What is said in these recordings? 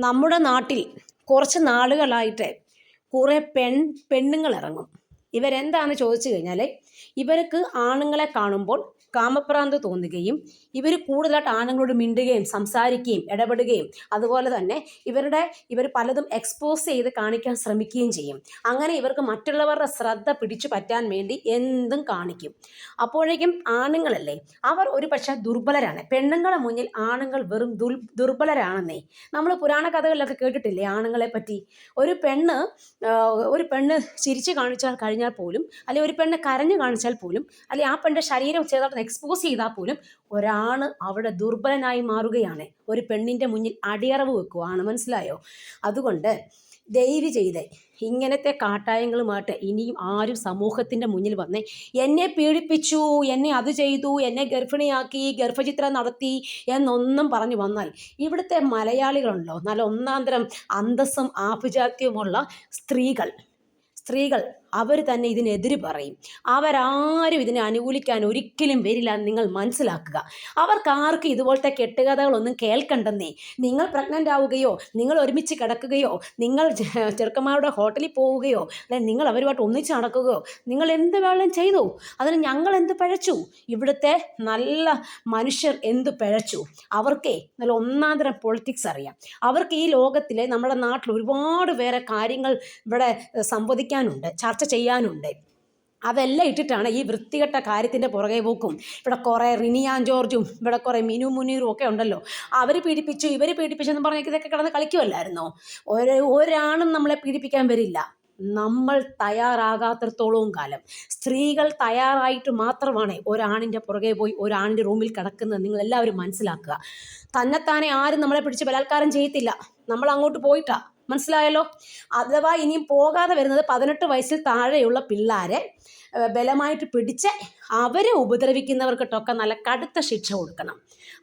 നമ്മുടെ നാട്ടിൽ കുറച്ച് നാളുകളായിട്ട് കുറേ പെൺ പെണ്ണുങ്ങൾ ഇറങ്ങും. ഇവരെന്താണെന്ന് ചോദിച്ചു കഴിഞ്ഞാൽ ഇവർക്ക് ആണുങ്ങളെ കാണുമ്പോൾ കാമപ്രാന്ത് തോന്നുകയും ഇവർ കൂടുതലായിട്ട് ആണുങ്ങളോട് മിണ്ടുകയും സംസാരിക്കുകയും ഇടപെടുകയും അതുപോലെ തന്നെ ഇവരുടെ ഇവർ പലതും എക്സ്പോസ് ചെയ്ത് കാണിക്കാൻ ശ്രമിക്കുകയും ചെയ്യും. അങ്ങനെ ഇവർക്ക് മറ്റുള്ളവരുടെ ശ്രദ്ധ പിടിച്ചു പറ്റാൻ വേണ്ടി എന്തും കാണിക്കും. അപ്പോഴേക്കും ആണുങ്ങളല്ലേ അവർ ഒരു പക്ഷേ ദുർബലരാണ്. പെണ്ണുങ്ങളെ മുന്നിൽ ആണുങ്ങൾ വെറും ദുർ ദുർബലരാണെന്നേ. നമ്മൾ പുരാണ കഥകളിലൊക്കെ കേട്ടിട്ടില്ലേ ആണുങ്ങളെ പറ്റി? ഒരു പെണ്ണ് ഒരു പെണ്ണ് ചിരിച്ചു കാണിച്ചാൽ കഴിഞ്ഞാൽ പോലും അല്ലെങ്കിൽ ഒരു പെണ്ണ് കരഞ്ഞു കാണിച്ചാൽ പോലും അല്ലെങ്കിൽ ആ പെണ്ണിന്റെ ശരീരം ചെറുതായിട്ട് എക്സ്പോസ് ചെയ്താൽ പോലും ഒരാൾ അവിടെ ദുർബലനായി മാറുകയാണ്. ഒരു പെണ്ണിന്റെ മുന്നിൽ അടിയറവ് വെക്കുവാണ്. മനസ്സിലായോ? അതുകൊണ്ട് ദയവ് ചെയ്ത് ഇങ്ങനത്തെ കാട്ടായങ്ങളുമായിട്ട് ഇനിയും ആരും സമൂഹത്തിന്റെ മുന്നിൽ വന്ന് എന്നെ പീഡിപ്പിച്ചു എന്നെ അത് ചെയ്തു എന്നെ ഗർഭിണിയാക്കി ഗർഭചിത്രം നടത്തി എന്നൊന്നും പറഞ്ഞു വന്നാൽ ഇവിടുത്തെ മലയാളികളുണ്ടോ നല്ല ഒന്നാന്തരം അന്തസ്സും ആഭിജാത്യവുമുള്ള സ്ത്രീകൾ. സ്ത്രീകൾ അവർ തന്നെ ഇതിനെതിര് പറയും. അവരാരും ഇതിനെ അനുകൂലിക്കാൻ ഒരിക്കലും വരില്ല നിങ്ങൾ മനസ്സിലാക്കുക. അവർക്ക് ആർക്കും ഇതുപോലത്തെ കെട്ടുകഥകളൊന്നും കേൾക്കണ്ടെന്നേ. നിങ്ങൾ പ്രഗ്നന്റ് ആവുകയോ നിങ്ങൾ ഒരുമിച്ച് കിടക്കുകയോ നിങ്ങൾ ചെറുക്കന്മാരുടെ ഹോട്ടലിൽ പോവുകയോ അല്ലെങ്കിൽ നിങ്ങൾ അവരുമായിട്ട് ഒന്നിച്ച് നടക്കുകയോ നിങ്ങൾ എന്ത് വേണം ചെയ്തു. അതിന് ഞങ്ങൾ എന്ത് പഴച്ചു? ഇവിടുത്തെ നല്ല മനുഷ്യർ എന്ത് പഴച്ചു? അവർക്കേ നല്ല ഒന്നാം തരം പൊളിറ്റിക്സ് അറിയാം. അവർക്ക് ഈ ലോകത്തിലെ നമ്മുടെ നാട്ടിൽ ഒരുപാട് വേറെ കാര്യങ്ങൾ ഇവിടെ സംവദിക്കാനുണ്ട്. ചർച്ച ചെയ്യാനുണ്ട്. അതെല്ലാം ഇട്ടിട്ടാണ് ഈ വൃത്തികെട്ട കാര്യത്തിന്റെ പുറകെ പോക്കും. ഇവിടെ കുറേ റിനിയാൻ ജോർജും ഇവിടെ കുറേ മിനു മുനീറും ഒക്കെ ഉണ്ടല്ലോ. അവർ പീഡിപ്പിച്ചു ഇവർ പീഡിപ്പിച്ചു എന്ന് പറഞ്ഞാൽ ഇതൊക്കെ കിടന്ന് കളിക്കുമല്ലായിരുന്നോ ഒരു ഒരാണും നമ്മളെ പീഡിപ്പിക്കാൻ വരില്ല. നമ്മൾ തയ്യാറാകാത്തിടത്തോളവും കാലം. സ്ത്രീകൾ തയ്യാറായിട്ട് മാത്രമാണ് ഒരാണിന്റെ പുറകെ പോയി ഒരാണിന്റെ റൂമിൽ കിടക്കുന്നത്. നിങ്ങൾ എല്ലാവരും മനസ്സിലാക്കുക. തന്നെത്താനെ ആരും നമ്മളെ പിടിച്ച് ബലാത്കാരം ചെയ്യത്തില്ല. നമ്മൾ അങ്ങോട്ട് പോയിട്ടാ. മനസ്സിലായല്ലോ? അഥവാ ഇനിയും പോകാതെ വരുന്നത് പതിനെട്ട് വയസ്സിൽ താഴെയുള്ള പിള്ളേരെ ബലമായിട്ട് പിടിച്ച് അവരെ ഉപദ്രവിക്കുന്നവർക്കിട്ടൊക്കെ നല്ല കടുത്ത ശിക്ഷ കൊടുക്കണം.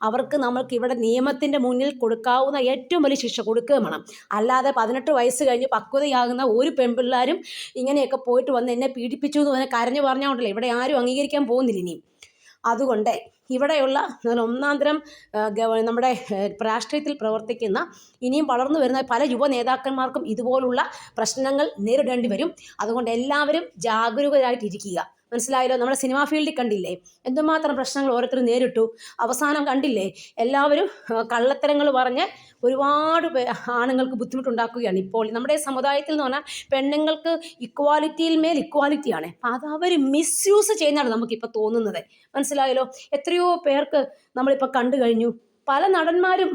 അവർക്ക് നമ്മൾക്ക് ഇവിടെ നിയമത്തിന്റെ മുന്നിൽ കൊടുക്കാവുന്ന ഏറ്റവും വലിയ ശിക്ഷ കൊടുക്കുകയും വേണം. അല്ലാതെ പതിനെട്ട് വയസ്സ് കഴിഞ്ഞ് പക്വതയാകുന്ന ഒരു പെൺപിള്ളേരും ഇങ്ങനെയൊക്കെ പോയിട്ട് വന്ന് എന്നെ പീഡിപ്പിച്ചു എന്ന് പറഞ്ഞാൽ കരഞ്ഞു പറഞ്ഞുകൊണ്ടല്ലേ ഇവിടെ ആരും അംഗീകരിക്കാൻ പോകുന്നില്ല ഇനിയും. അതുകൊണ്ട് ഇവിടെയുള്ള ഒന്നാന്തരം നമ്മുടെ രാഷ്ട്രീയത്തിൽ പ്രവർത്തിക്കുന്ന ഇനിയും വളർന്നു വരുന്ന പല യുവ നേതാക്കന്മാർക്കും ഇതുപോലുള്ള പ്രശ്നങ്ങൾ നേരിടേണ്ടി വരും. അതുകൊണ്ട് എല്ലാവരും ജാഗരൂകരായിട്ടിരിക്കുക. മനസ്സിലായല്ലോ? നമ്മുടെ സിനിമാ ഫീൽഡിൽ കണ്ടില്ലേ? എന്തുമാത്രം പ്രശ്നങ്ങൾ ഓരോരുത്തർ നേരിട്ടു. അവസാനം കണ്ടില്ലേ? എല്ലാവരും കള്ളത്തരങ്ങൾ പറഞ്ഞ് ഒരുപാട് ആണുങ്ങൾക്ക് ബുദ്ധിമുട്ടുണ്ടാക്കുകയാണ് ഇപ്പോൾ. നമ്മുടെ സമുദായത്തിൽ എന്ന് പറഞ്ഞാൽ പെണ്ണുങ്ങൾക്ക് ഇക്വാലിറ്റിയിൽ മേൽ ഇക്വാലിറ്റിയാണ് അപ്പം അത് അവർ മിസ്യൂസ് ചെയ്യുന്നതാണ് നമുക്കിപ്പോൾ തോന്നുന്നത്. മനസ്സിലായല്ലോ? എത്രയോ പേർക്ക് നമ്മളിപ്പോൾ കണ്ടു കഴിഞ്ഞു. പല നടന്മാരും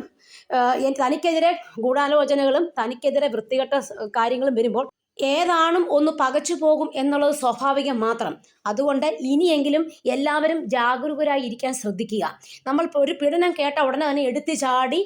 തനിക്കെതിരെ ഗൂഢാലോചനകളും തനിക്കെതിരെ വൃത്തികെട്ട കാര്യങ്ങളും വരുമ്പോൾ ഏതാണും ഒന്ന് പകച്ചു പോകും എന്നുള്ളത് സ്വാഭാവികം മാത്രം. അതുകൊണ്ട് ഇനിയെങ്കിലും എല്ലാവരും ജാഗരൂകരായി ഇരിക്കാൻ ശ്രദ്ധിക്കുക. നമ്മൾ ഒരു പീഡനം കേട്ട ഉടനെ തന്നെ എടുത്തു ചാടി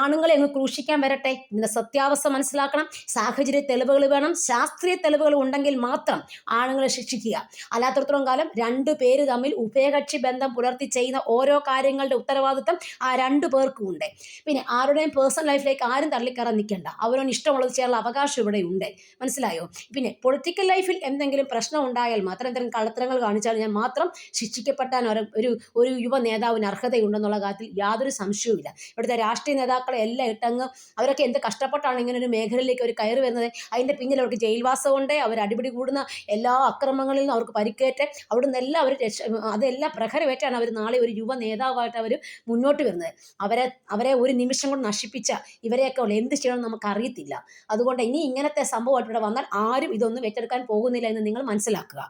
ആണുങ്ങളെ അങ്ങ് ക്രൂശിക്കാൻ വരട്ടെ. ഇതിന്റെ സത്യാവസ്ഥ മനസ്സിലാക്കണം. സാഹചര്യ തെളിവുകൾ വേണം. ശാസ്ത്രീയ തെളിവുകൾ ഉണ്ടെങ്കിൽ മാത്രം ആണുങ്ങളെ ശിക്ഷിക്കുക. അല്ലാത്തടത്തോളം കാലം രണ്ടു പേര് തമ്മിൽ ഉഭയകക്ഷി ബന്ധം പുലർത്തി ചെയ്യുന്ന ഓരോ കാര്യങ്ങളുടെ ഉത്തരവാദിത്തം ആ രണ്ടു പേർക്കും ഉണ്ട്. പിന്നെ ആരുടെയും പേഴ്സണൽ ലൈഫിലേക്ക് ആരും തള്ളിക്കയറാൻ നിൽക്കേണ്ട. അവരോട് ഇഷ്ടമുള്ളത് ചെയ്യാനുള്ള അവകാശം ഇവിടെ ഉണ്ട്. മനസ്സിലായോ? പിന്നെ പൊളിറ്റിക്കൽ ലൈഫിൽ എന്തെങ്കിലും പ്രശ്നം ഉണ്ടായാൽ മാത്രം എന്തെങ്കിലും കള്ളത്തരങ്ങൾ കാണിച്ചാൽ ഞാൻ മാത്രം ശിക്ഷിക്കപ്പെട്ടാൻ ഒരു ഒരു യുവ നേതാവിന് അർഹതയുണ്ടെന്നുള്ള കാര്യത്തിൽ യാതൊരു സംശയവുമില്ല. ഇവിടുത്തെ രാഷ്ട്രീയ നേതാക്കളെ എല്ലാം ഇട്ടങ്ങ് അവരൊക്കെ എന്ത് കഷ്ടപ്പെട്ടാണ് ഇങ്ങനെ ഒരു മേഖലയിലേക്ക് അവർ കയറി വരുന്നത്? അതിന്റെ പിന്നിൽ അവർക്ക് ജയിൽവാസമുണ്ട് അവർ അടിപിടി കൂടുന്ന എല്ലാ അക്രമങ്ങളിൽ നിന്നും അവർക്ക് പരിക്കേറ്റ് അവിടുന്ന് എല്ലാം അവർ രക്ഷ അതെല്ലാം പ്രഹരമേറ്റാണ് അവർ നാളെ ഒരു യുവ നേതാവായിട്ട് അവർ മുന്നോട്ട് വരുന്നത്. അവരെ അവരെ ഒരു നിമിഷം കൊണ്ട് നശിപ്പിച്ച ഇവരെയൊക്കെ ഉള്ള എന്ത് ചെയ്യണമെന്ന് നമുക്ക് അറിയത്തില്ല. അതുകൊണ്ട് ഇനി ഇങ്ങനത്തെ സംഭവമായിട്ട് ഇവിടെ വന്നാൽ ആരും ഇതൊന്നും ഏറ്റെടുക്കാൻ പോകുന്നില്ല എന്ന് നിങ്ങൾ മനസ്സിലാക്കുക